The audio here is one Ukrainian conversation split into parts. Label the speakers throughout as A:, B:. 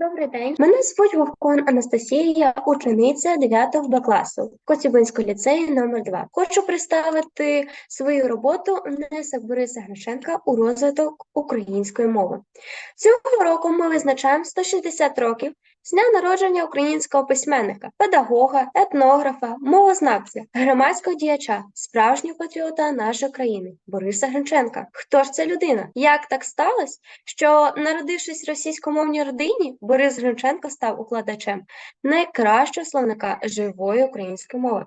A: Добрий день. Мене звуть Вовкон Анастасія, учениця 9 Б класу Коцюбинського ліцею номер 2 Хочу представити свою роботу внесок Бориса Гришенка у розвиток української мови. Цього року ми визначаємо 160 років з дня народження українського письменника, педагога, етнографа, мовознавця, громадського діяча, справжнього патріота нашої країни Бориса Гринченка. Хто ж ця людина? Як так сталося, що, народившись в російськомовній родині, Борис Гринченко став укладачем найкращого словника живої української мови?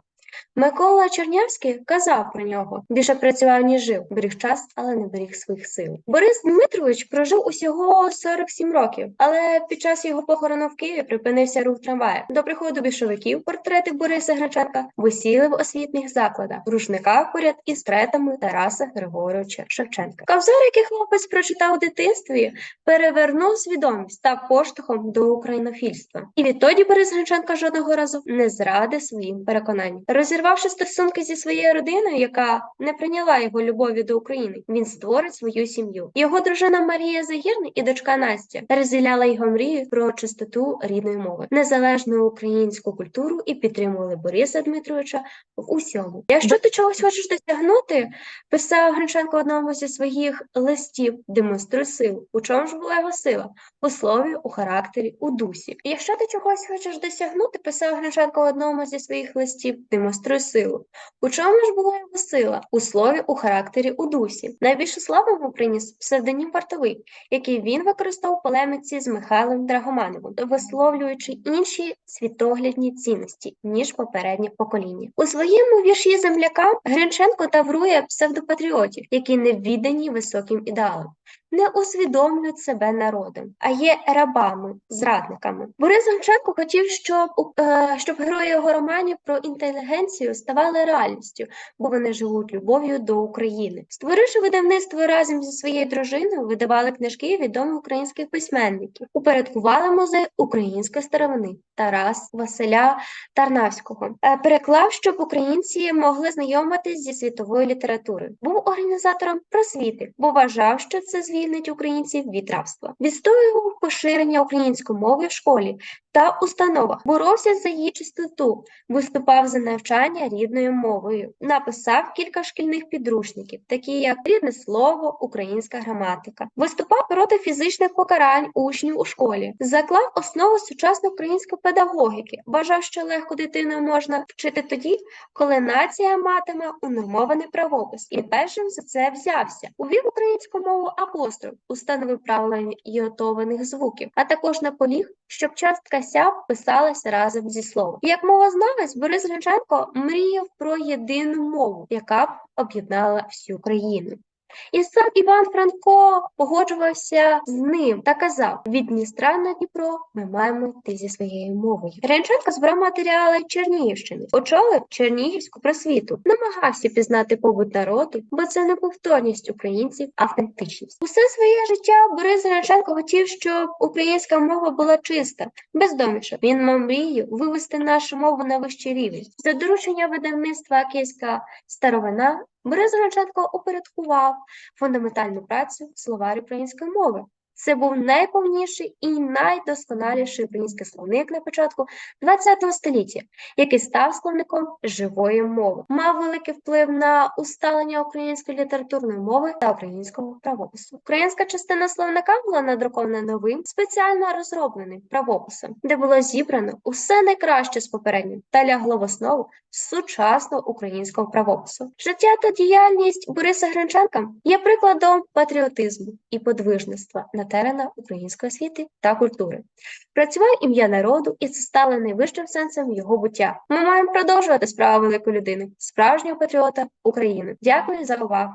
A: Микола Чернявський казав про нього більше працював, ніж жив, беріг час, але не беріг своїх сил. Борис Дмитрович прожив усього 47 років, але під час його похорону в Києві припинився рух трамвая. До приходу більшовиків портрети Бориса Граченка висіли в освітніх закладах, в рушниках поряд із третами Тараса Григоровича Шевченка. Кавзар, який хлопець прочитав у дитинстві, перевернув свідомість став поштовхом до українофільства. І відтоді Борис Гринченко жодного разу не зрадив своїм переконанням. Розірвавши стосунки зі своєю родиною, яка не прийняла його любові до України, він створить свою сім'ю. Його дружина Марія Загірна і дочка Настя розділяла його мрію про чистоту рідної мови, незалежну українську культуру і підтримували Бориса Дмитровича в усьому. Якщо ти чогось хочеш досягнути, писав Гринченко одному зі своїх листів, демонструй силу. У чому ж була його сила? У слові, у характері, у дусі. Якщо ти чогось хочеш досягнути, писав Гринченко одному зі своїх листів, демонструй силу. У чому ж була його сила? У слові, у характері, у дусі. Найбільшу славу йому приніс псевдонім вартовий, який він використовував в полеміці з Михайлом Драгомановим, висловлюючи інші світоглядні цінності, ніж попереднє покоління. У своєму вірші земляка Гринченко таврує псевдопатріотів, які не віддані високим ідеалам. Не усвідомлюють себе народом, а є рабами, зрадниками. Борис Гонченко хотів, щоб е, щоб герої його романів про інтелігенцію ставали реальністю, бо вони живуть любов'ю до України. Створивши видавництво разом зі своєю дружиною, видавали книжки відомих українських письменників, упорядкували музей української старовини Тарас Василя Тарнавського, е, переклав, щоб українці могли знайомитись зі світовою літературою. Був організатором просвіти, бо вважав, що це звільнить українців від рабства. Відстоював поширення української мови в школі та установах, боровся за її чистоту, виступав за навчання рідною мовою, написав кілька шкільних підручників, такі як рідне слово, українська граматика, виступав проти фізичних покарань учнів у школі, заклав основу сучасної української педагогіки, вважав, що легко дитину можна вчити тоді, коли нація матиме унормований правопис, і першим за це взявся. Увів українську мову апостроф, установив правила йотованих звуків, а також наполіг, щоб частка ся писалася разом зі словом. Як мовознавець Борис Гринченко мріяв про єдину мову, яка б об'єднала всю країну. І сам Іван Франко погоджувався з ним та казав: від Дністра на Дніпро ми маємо йти зі своєю мовою. Гринченко збирав матеріали Чернігівщини, очолив Чернігівську просвіту, намагався пізнати побут народу, бо це не повторність українців, автентичність. Усе своє життя Борис Гринченко хотів, щоб українська мова була чиста, без домішок. Він мав мрію вивести нашу мову на вищий рівень. За доручення видавництва Київська старовина Борис Гринченко упорядкував фундаментальну працю словарі української мови. Це був найповніший і найдосконаліший український словник на початку ХХ століття, який став словником живої мови, мав великий вплив на усталення української літературної мови та українського правопису. Українська частина словника була надрукована новим спеціально розробленим правописом, де було зібрано усе найкраще з попереднім та лягло в основу сучасного українського правопису. Життя та діяльність Бориса Гринченка є прикладом патріотизму і подвижництва на теренах української освіти та культури. Працював ім'я народу, і це стало найвищим сенсом його буття. Ми маємо продовжувати справу великої людини, справжнього патріота України. Дякую за увагу.